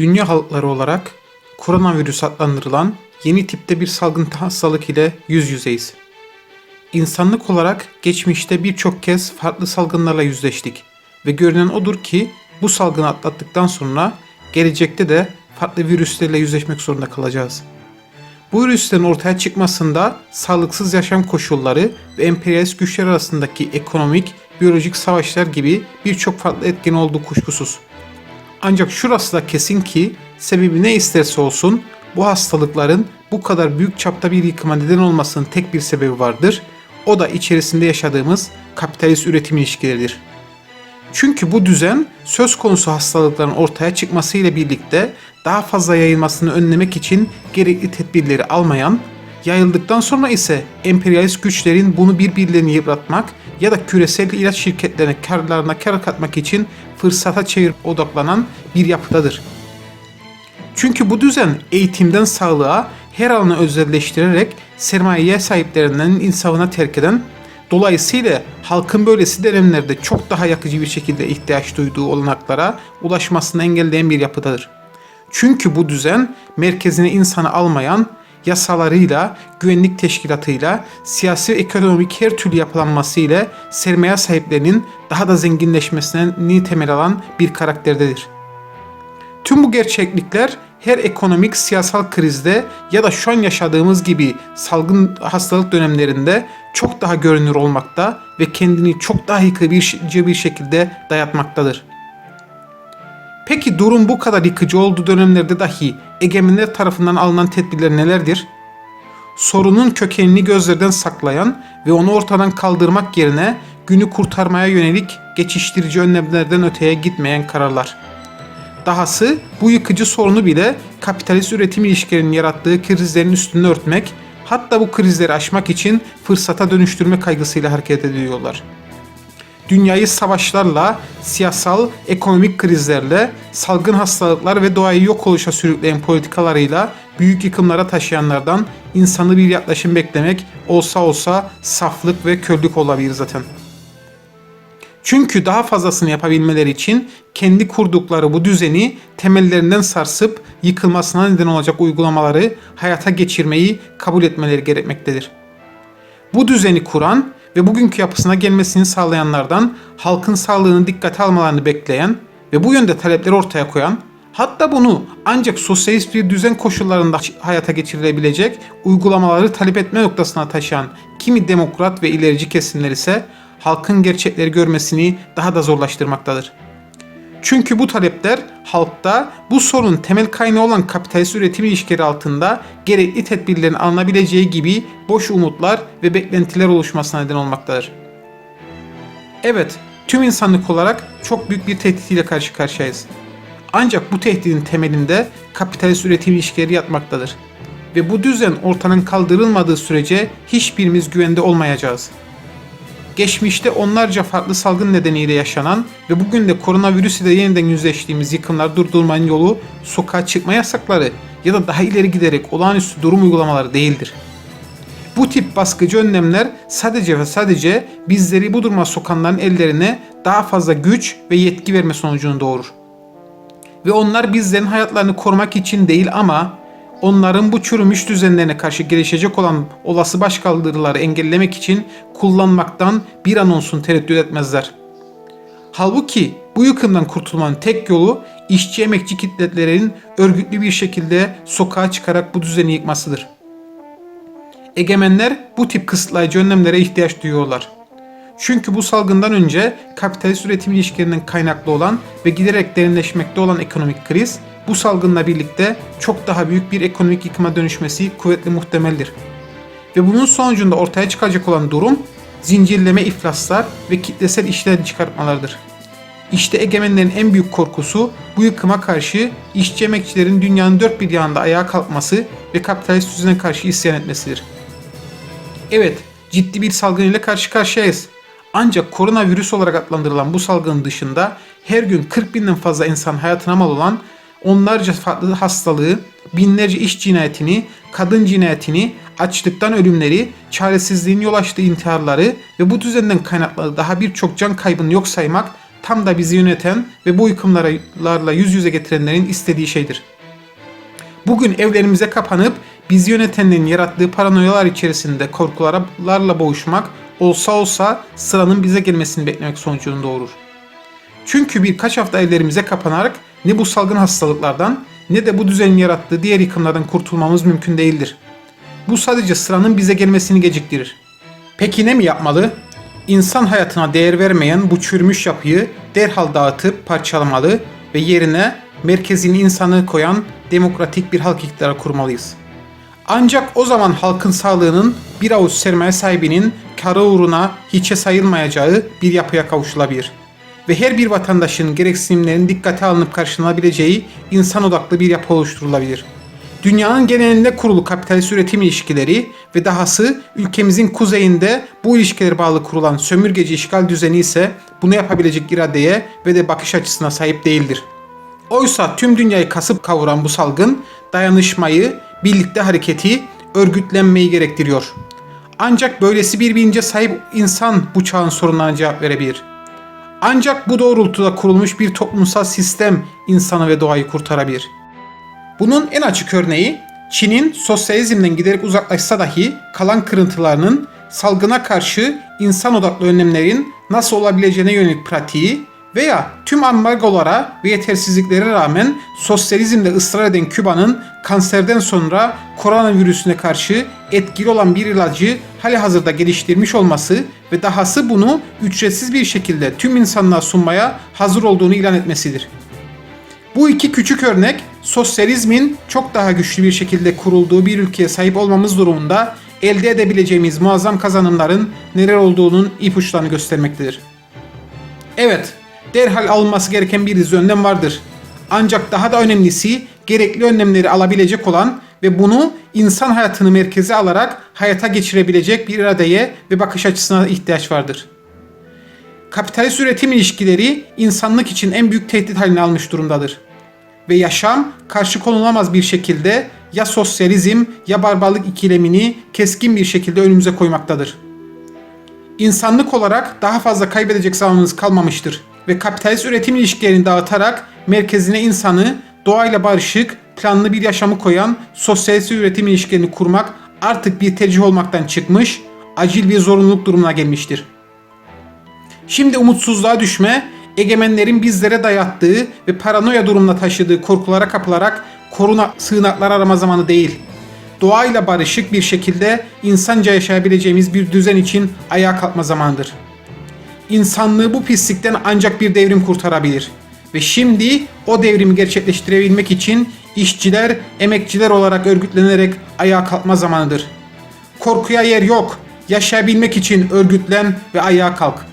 dünya halkları olarak koronavirüs adlandırılan yeni tipte bir salgın hastalık ile yüz yüzeyiz. İnsanlık olarak geçmişte birçok kez farklı salgınlarla yüzleştik ve görünen odur ki bu salgını atlattıktan sonra gelecekte de farklı virüslerle yüzleşmek zorunda kalacağız. Bu virüslerin ortaya çıkmasında sağlıksız yaşam koşulları ve emperyalist güçler arasındaki ekonomik, biyolojik savaşlar gibi birçok farklı etken olduğu kuşkusuz. Ancak şurası da kesin ki sebebi ne isterse olsun bu hastalıkların bu kadar büyük çapta bir yıkıma neden olmasının tek bir sebebi vardır. O da içerisinde yaşadığımız kapitalist üretim ilişkileridir. Çünkü bu düzen söz konusu hastalıkların ortaya çıkmasıyla birlikte daha fazla yayılmasını önlemek için gerekli tedbirleri almayan, yayıldıktan sonra ise emperyalist güçlerin bunu birbirlerini yıpratmak ya da küresel ilaç şirketlerine karlarına kar katmak için fırsata çevirip odaklanan bir yapıdadır. Çünkü bu düzen eğitimden sağlığa her alanı özelleştirerek sermayeye sahiplerinden insafına terk eden, dolayısıyla halkın böylesi dönemlerde çok daha yakıcı bir şekilde ihtiyaç duyduğu olanaklara ulaşmasını engelleyen bir yapıdadır. Çünkü bu düzen merkezine insanı almayan, yasalarıyla, güvenlik teşkilatıyla, siyasi ekonomik her türlü yapılanması ile sermaye sahiplerinin daha da zenginleşmesine temel alan bir karakterdedir. Tüm bu gerçeklikler her ekonomik siyasal krizde ya da şu an yaşadığımız gibi salgın hastalık dönemlerinde çok daha görünür olmakta ve kendini çok daha yıkıcı bir şekilde dayatmaktadır. Peki durum bu kadar yıkıcı olduğu dönemlerde dahi egemenler tarafından alınan tedbirler nelerdir? Sorunun kökenini gözlerden saklayan ve onu ortadan kaldırmak yerine günü kurtarmaya yönelik geçiştirici önlemlerden öteye gitmeyen kararlar. Dahası bu yıkıcı sorunu bile kapitalist üretim ilişkilerinin yarattığı krizlerin üstünü örtmek, hatta bu krizleri aşmak için fırsata dönüştürme kaygısıyla hareket ediyorlar. Dünyayı savaşlarla, siyasal, ekonomik krizlerle, salgın hastalıklar ve doğayı yok oluşa sürükleyen politikalarıyla büyük yıkımlara taşıyanlardan insanı bir yaklaşım beklemek olsa olsa saflık ve körlük olabilir zaten. Çünkü daha fazlasını yapabilmeleri için kendi kurdukları bu düzeni temellerinden sarsıp yıkılmasına neden olacak uygulamaları hayata geçirmeyi kabul etmeleri gerekmektedir. Bu düzeni kuran ve bugünkü yapısına gelmesini sağlayanlardan halkın sağlığını dikkate almalarını bekleyen ve bu yönde talepleri ortaya koyan, hatta bunu ancak sosyalist bir düzen koşullarında hayata geçirilebilecek uygulamaları talep etme noktasına taşıyan kimi demokrat ve ilerici kesimler ise halkın gerçekleri görmesini daha da zorlaştırmaktadır. Çünkü bu talepler halkta bu sorunun temel kaynağı olan kapitalist üretim ilişkileri altında gerekli tedbirlerin alınabileceği gibi boş umutlar ve beklentiler oluşmasına neden olmaktadır. Evet, tüm insanlık olarak çok büyük bir tehdit ile karşı karşıyayız. Ancak bu tehdidin temelinde kapitalist üretim ilişkileri yatmaktadır. Ve bu düzen ortadan kaldırılmadığı sürece hiçbirimiz güvende olmayacağız geçmişte onlarca farklı salgın nedeniyle yaşanan ve bugün de koronavirüs ile yeniden yüzleştiğimiz yıkımlar durdurmanın yolu sokağa çıkma yasakları ya da daha ileri giderek olağanüstü durum uygulamaları değildir. Bu tip baskıcı önlemler sadece ve sadece bizleri bu duruma sokanların ellerine daha fazla güç ve yetki verme sonucunu doğurur. Ve onlar bizlerin hayatlarını korumak için değil ama onların bu çürümüş düzenlerine karşı gelişecek olan olası başkaldırıları engellemek için kullanmaktan bir an olsun tereddüt etmezler. Halbuki bu yıkımdan kurtulmanın tek yolu işçi emekçi kitlelerin örgütlü bir şekilde sokağa çıkarak bu düzeni yıkmasıdır. Egemenler bu tip kısıtlayıcı önlemlere ihtiyaç duyuyorlar. Çünkü bu salgından önce kapitalist üretim ilişkilerinden kaynaklı olan ve giderek derinleşmekte olan ekonomik kriz bu salgınla birlikte çok daha büyük bir ekonomik yıkıma dönüşmesi kuvvetli muhtemeldir. Ve bunun sonucunda ortaya çıkacak olan durum zincirleme iflaslar ve kitlesel işten çıkartmalardır. İşte egemenlerin en büyük korkusu bu yıkıma karşı işçi emekçilerin dünyanın dört bir yanında ayağa kalkması ve kapitalist düzene karşı isyan etmesidir. Evet, ciddi bir salgın ile karşı karşıyayız. Ancak koronavirüs olarak adlandırılan bu salgının dışında her gün 40 binden fazla insan hayatına mal olan onlarca farklı hastalığı, binlerce iş cinayetini, kadın cinayetini, açlıktan ölümleri, çaresizliğin yol açtığı intiharları ve bu düzenden kaynaklı daha birçok can kaybını yok saymak tam da bizi yöneten ve bu yıkımlarla yüz yüze getirenlerin istediği şeydir. Bugün evlerimize kapanıp bizi yönetenlerin yarattığı paranoyalar içerisinde korkularla boğuşmak olsa olsa sıranın bize gelmesini beklemek sonucunu doğurur. Çünkü birkaç hafta evlerimize kapanarak ne bu salgın hastalıklardan ne de bu düzenin yarattığı diğer yıkımlardan kurtulmamız mümkün değildir. Bu sadece sıranın bize gelmesini geciktirir. Peki ne mi yapmalı? İnsan hayatına değer vermeyen bu çürümüş yapıyı derhal dağıtıp parçalamalı ve yerine merkezini insanı koyan demokratik bir halk iktidarı kurmalıyız. Ancak o zaman halkın sağlığının bir avuç sermaye sahibinin karı uğruna hiçe sayılmayacağı bir yapıya kavuşulabilir. Ve her bir vatandaşın gereksinimlerinin dikkate alınıp karşılanabileceği insan odaklı bir yapı oluşturulabilir. Dünyanın genelinde kurulu kapitalist üretim ilişkileri ve dahası ülkemizin kuzeyinde bu ilişkileri bağlı kurulan sömürgeci işgal düzeni ise bunu yapabilecek iradeye ve de bakış açısına sahip değildir. Oysa tüm dünyayı kasıp kavuran bu salgın dayanışmayı, birlikte hareketi, örgütlenmeyi gerektiriyor. Ancak böylesi bir bilince sahip insan bu çağın sorunlarına cevap verebilir. Ancak bu doğrultuda kurulmuş bir toplumsal sistem insanı ve doğayı kurtarabilir. Bunun en açık örneği Çin'in sosyalizmden giderek uzaklaşsa dahi kalan kırıntılarının salgına karşı insan odaklı önlemlerin nasıl olabileceğine yönelik pratiği veya tüm ambargolara ve yetersizliklere rağmen sosyalizmde ısrar eden Küba'nın kanserden sonra koronavirüsüne karşı etkili olan bir ilacı hali hazırda geliştirmiş olması ve dahası bunu ücretsiz bir şekilde tüm insanlığa sunmaya hazır olduğunu ilan etmesidir. Bu iki küçük örnek sosyalizmin çok daha güçlü bir şekilde kurulduğu bir ülkeye sahip olmamız durumunda elde edebileceğimiz muazzam kazanımların neler olduğunun ipuçlarını göstermektedir. Evet, derhal alınması gereken bir dizi önlem vardır. Ancak daha da önemlisi gerekli önlemleri alabilecek olan ve bunu insan hayatını merkeze alarak hayata geçirebilecek bir iradeye ve bakış açısına ihtiyaç vardır. Kapitalist üretim ilişkileri insanlık için en büyük tehdit haline almış durumdadır. Ve yaşam karşı konulamaz bir şekilde ya sosyalizm ya barbarlık ikilemini keskin bir şekilde önümüze koymaktadır. İnsanlık olarak daha fazla kaybedecek zamanımız kalmamıştır ve kapitalist üretim ilişkilerini dağıtarak merkezine insanı doğayla barışık, planlı bir yaşamı koyan sosyalist üretim ilişkilerini kurmak artık bir tercih olmaktan çıkmış, acil bir zorunluluk durumuna gelmiştir. Şimdi umutsuzluğa düşme, egemenlerin bizlere dayattığı ve paranoya durumuna taşıdığı korkulara kapılarak koruna sığınaklar arama zamanı değil. Doğayla barışık bir şekilde insanca yaşayabileceğimiz bir düzen için ayağa kalkma zamanıdır. İnsanlığı bu pislikten ancak bir devrim kurtarabilir. Ve şimdi o devrimi gerçekleştirebilmek için işçiler, emekçiler olarak örgütlenerek ayağa kalkma zamanıdır. Korkuya yer yok. Yaşayabilmek için örgütlen ve ayağa kalk.